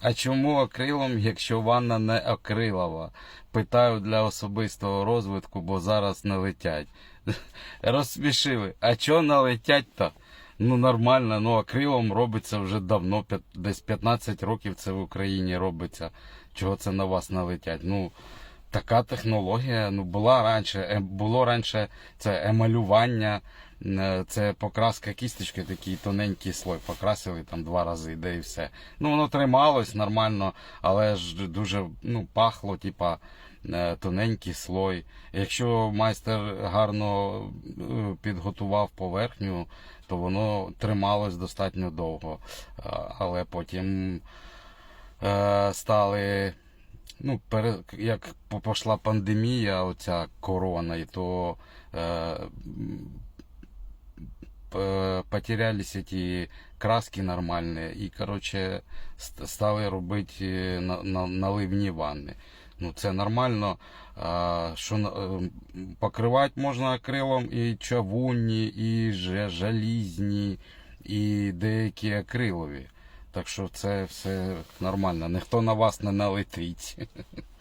А чому акрилом, якщо ванна не акрилова? Питаю для особистого розвитку, бо зараз не летять. Розсмішили. А чого не летять-то? Ну нормально, ну акрилом робиться вже давно, десь 15 років це в Україні робиться. Чого це на вас не летять? Ну, така технологія, ну була раніше, е, було раніше це емалювання, е, це покраска кісточки, такий тоненький слой. Покрасили там два рази, де і все. Ну воно трималось нормально, але ж дуже ну, пахло, типа. е, Тоненький слой. Якщо майстер гарно підготував поверхню, то воно трималось достатньо довго. Але потім стали ну, як пішла пандемія, оця корона, і то е, п- потерялись ці краски нормальні, і, коротше, стали робити на, наливні ванни. Ну, це нормально. А, що е, покривати можна акрилом і чавунні, і жалізні, і деякі акрилові. Так що це все нормально. Ніхто на вас не налетить.